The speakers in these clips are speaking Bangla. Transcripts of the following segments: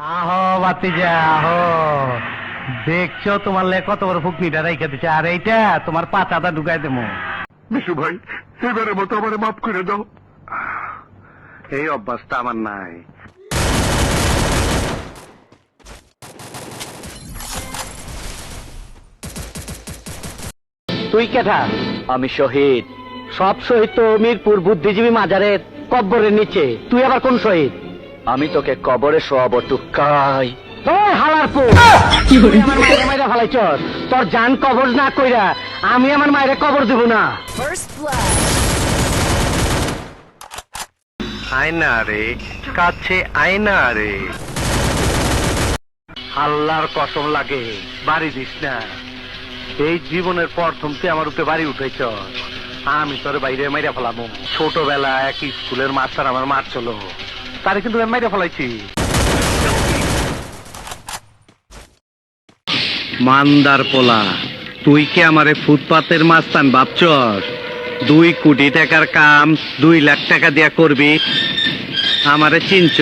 আহো বাতিজা আহো। দেখছ তোমার লে কত বড় ফুকনিটা রেখে দিচ্ছে আর এইটা তোমার পাতাটা ঢুকাই দেবো। বিশু ভাই এবারে মতো আমার মাফ করে দাও। এই অভ্যাসটা আমার নাই। তুই কেঠা? আমি শহীদ। সব শহীদ তো মিরপুর বুদ্ধিজীবী মাজারের কব্বরের নিচে। তুই আবার কোন শহীদ? আমি তোকে কবরে শোয়াবো টুকাই। তোর হালার পো আমার মায়ের মায়েরা ফালাইছস তোর জান কবর না কইরা আমি আমার মায়ের কবর দেব না। আয়না রে কাছে আয়না রে। আল্লাহর কসম লাগে বাড়ি দিস না। এই জীবনের প্রথম তুই আমার উপরে বাড়ি উঠেছ আমি তোর বাইরে মাইরা ফেলাম। ছোটবেলা এক স্কুলের মাস্টার আমার মার চলো। তারে কিন্তু মাইরা ফেলাইছি। মান্দার পোলা, তুই কি আমারে ফুটপাতের মাস্তান ভাবছস? দুই কোটি টাকার কাম দুই লাখ টাকা দিয়া করবি? আমারে চিনচ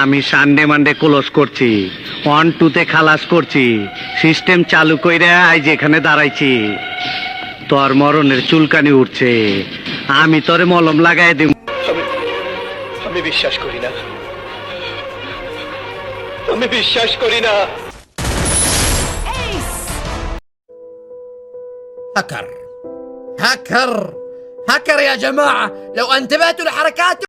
আমি সানডে মানডে ক্লোজ করছি, ওয়ান টুতে খালাস করছি, সিস্টেম চালু কইরা আজ এখানে দাঁড়াইছি। তোর মরণের চুলকানি উঠছে, আমি তোরে মলম লাগাই দিব। আমি বিশ্বাস করি না আমি বিশ্বাস করি না Ace. هكر هكر هكر يا جماعة لو انتبهتوا لحركاته